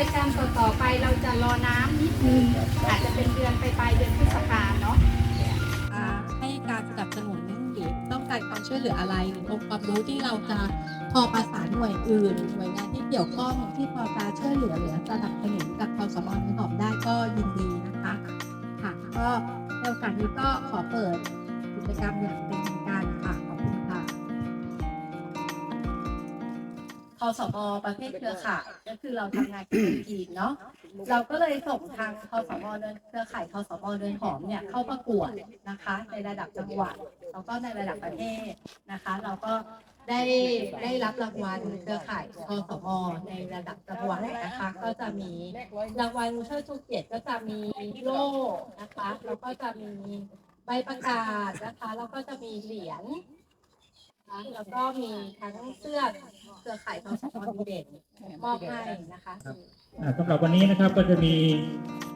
จกรรมต่อๆไปเราจะรอน้ำนิดนึงอาจจะเป็นเดือนไปลายเดือนพฤษภาเนาะให้การสนับสนุนหรือต้องการความช่วยเหลืออะไรหรือองค์ความรู้ที่เราจะพอประสานหน่วยอื่นหน่วยงานที่เกี่ยวข้องที่พอจะช่วยเหลือหรือสนับสนุนกับความสมองหอมได้ก็ยินดีนะคะค่ะก็ในโอกาสนี้ก็ขอเปิดกิจกรรมอย่างเป็น คสมประเภทเครือข่ายก็คือเราทำงานเป็นทีมเนาะเราก็เลยส่งทางคสมเดินเครือข่ายคสมเดินหอมเนี่ยเข้าประกวดนะคะ ในระดับจังหวัดแล้วก็ในระดับประเทศนะคะ เราก็ได้ได้รับรางวัลเครือข่ายคสมในระดับจังหวัดนะคะ ก็จะมีรางวัลเชิดชูเกียรติก็จะมีโล่นะคะแล้วก็จะมีใบประกาศนะคะแล้วก็จะมีเหรียญ นะคะแล้วก็มีทั้งเสื้อเครือข่ายทอสมดีเด่นมอบให้นะคะอ่าสำหรับวันนี้นะครับก็จะมี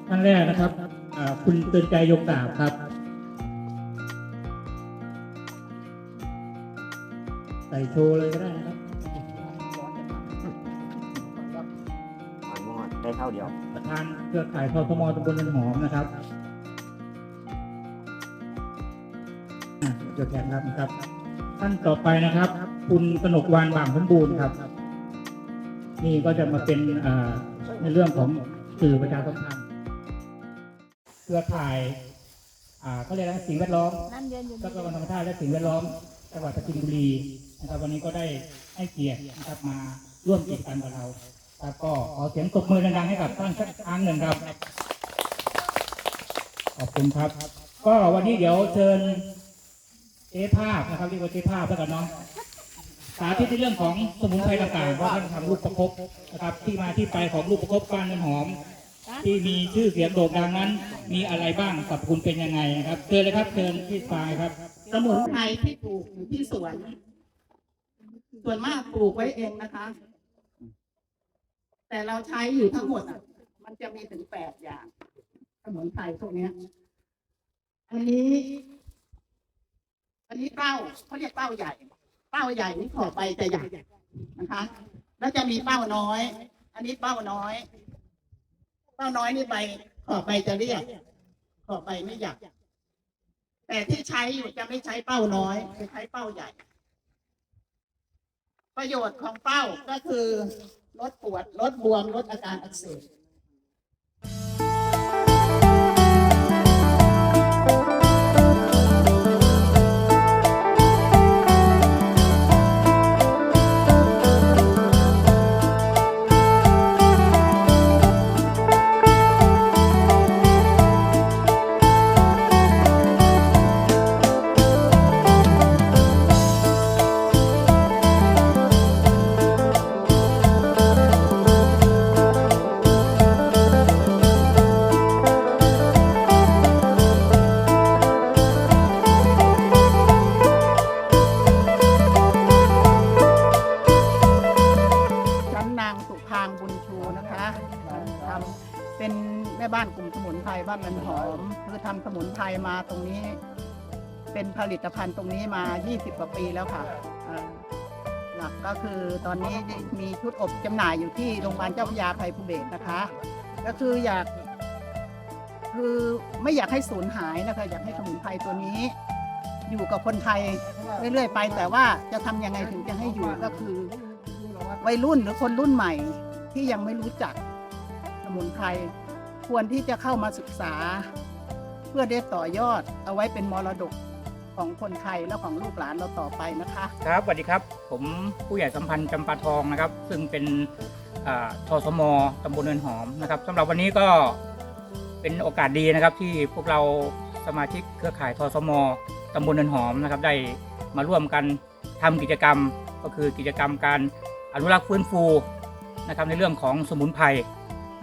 ท่านแรกนะครับอ่าคุณเตือนใจยกดาบครับใส่โชว์เลยก็ได้นะครับหอยงอดได้เท่าเดียว ประธานเครือข่ายททมตำบลนันหอมนะครับอะยกแขนครับนะครับ ท่านต่อไปนะครับ คุณกนกวานบางสมบูรณ์ครับ นี่ก็จะมาเป็นอ่าในเรื่องของสื่อประชาสัมพันธ์เครือข่ายอ่าเขาเรียกอะไรสิ่งแวดล้อมทรัพยากรธรรมชาติและสิ่งแวดล้อมจังหวัดปราจีนบุรีนะครับ วันนี้ก็ได้ให้เกียรตินะครับมาร่วมกิจกรรมกับเราครับก็ขอเสียงตบมือดังๆให้กับท่านสักครั้งหนึ่งครับ ขอบคุณครับ ก็วันนี้เดี๋ยวเชิญ เจ๊ภาพนะครับเรียกว่าเจ๊ภาพแล้วกันเนาะสาธิตในเรื่องของสมุนไพรต่างๆว่าท่านทำลูกประคบนะครับ ที่มาที่ไปของลูกประคบก้านน้ำหอม ที่มีชื่อเสียงโด่งดังนั้น มีอะไรบ้างสรรพคุณเป็นยังไงนะครับเชิญเลยครับเชิญพี่ปายครับ สมุนไพรที่ปลูกอยู่ที่สวน ส่วนมากปลูกไว้เองนะคะ แต่เราใช้อยู่ทั้งหมดอะ มันจะมีถึงแปดอย่าง สมุนไพรพวกนี้อันนี้ อันนี้เป้าเขาเรียกเป้าใหญ่ เป้าใหญ่นี่ขอไปจะใหญ่นะคะ แล้วจะมีเป้าน้อย อันนี้เป้าน้อย เป้าน้อยนี่ใบขอไปจะเรียกขอไปไม่ใหญ่แต่ที่ใช้อยู่จะไม่ใช้เป้าน้อยจะใช้เป้าใหญ่ ประโยชน์ของเป้าก็คือลดปวดลดบวมลดอาการอักเสบ สมุนไพรบ้านมันหอมคือทำสมุนไพรมาตรงนี้ เป็นผลิตภัณฑ์ตรงนี้มา 20 กว่าปีแล้วค่ะหลักก็คือตอนนี้มีชุดอบจำหน่ายอยู่ที่โรงพยาบาลเจ้าพระยาภัยภูเบศนะคะ ก็คืออยาก คือไม่อยากให้สูญหายนะคะ อยากให้สมุนไพรตัวนี้ อยู่กับคนไทยเรื่อยๆไป แต่ว่าจะทำยังไงถึงจะให้อยู่ก็คือ วัยรุ่นหรือคนรุ่นใหม่ที่ยังไม่รู้จักสมุนไพร ควรที่จะเข้ามาศึกษา เพื่อได้ต่อยอดเอาไว้เป็นมรดกของคนไทยและของลูกหลานเราต่อไปนะคะ ครับสวัสดีครับ ผมผู้ใหญ่สัมพันธ์จำปาทองนะครับ ซึ่งเป็นทสมตำบลเนินหอมนะครับสำหรับวันนี้ก็เป็นโอกาสดีนะครับ ที่พวกเราสมาชิกเครือข่ายทสมตำบลเนินหอมนะครับ ได้มาร่วมกันทำกิจกรรมก็คือกิจกรรมการอนุรักษ์ฟื้นฟูนะครับในเรื่องของสมุนไพร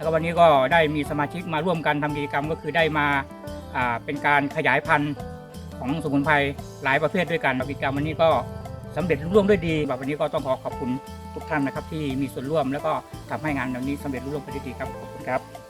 แล้วก็วันนี้ก็ได้มีสมาชิกมาร่วมกันทำกิจกรรมก็คือได้มาเป็นการขยายพันธุ์ของสมุนไพรหลายประเภทด้วยกันกิจกรรมวันนี้ก็สำเร็จรุ่ร่วงด้วยดีแบบวันนี้ก็ต้องขอขอบคุณทุกท่านนะครับที่มีส่วนร่วม แล้วก็ทำให้งานวันนี้สำเร็จรุ่ร่วงไปด้วยดีครับขอบคุณครับ